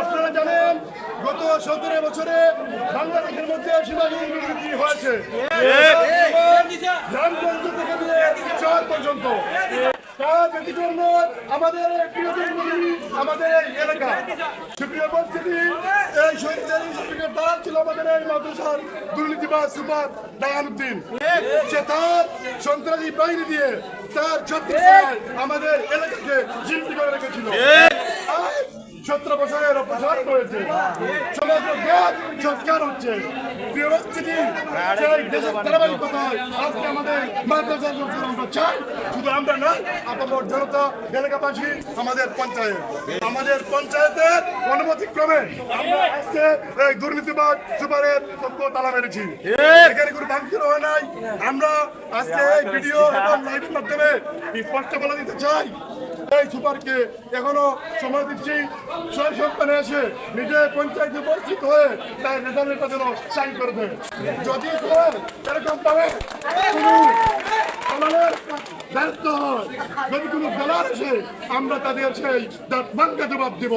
আপনারা জানেন, গত সতেরো বছরে বাংলাদেশের মধ্যে হয়েছে। তার আমাদের আমাদের এলাকা, সুপ্রিয় পরিস্থিতি এই শহীদদের তার ছিল আমাদের এই মাদ্রাসার দুর্নীতিবাজ সুপার দায়ানুদ্দিন। সে তার সন্ত্রাসী বাইরে দিয়ে তার ছত্রিশ আমাদের এলাকাকে জিম্মি করে রেখেছিল। সতেরো বছরের অপসার হয়েছে সমগ্র দেশ সংস্কার হচ্ছে। আজকে আমাদের আমরা চাই। শুধু আমরা না জনতা, এলাকাবাসী, আমাদের পঞ্চায়েত। আমাদের পঞ্চায়েতের অনুমতি ক্রমে আমরা আজকে এই দুর্নীতিবাদ সুপারের তথ্য তালা মেরেছি। এখানে কোনো ভাঙচুর হয় নাই। আমরা আজকে এই ভিডিও এবং লাইভের মাধ্যমে স্পষ্ট বলে দিতে চাই এই সুপারকে এখনও সময় দিচ্ছি। সব সন্তানে এসে নিজে পঞ্চায়েতে উপস্থিত হয়ে তার রেজাল্টটা যেন সাইন করে দেয়। যদি এরকম পাবে ব্যর্থ হয়, যদি কোনো দালাল আসে, আমরা তাদের সেই দাঁত ভাঙ্গা জবাব দেবো।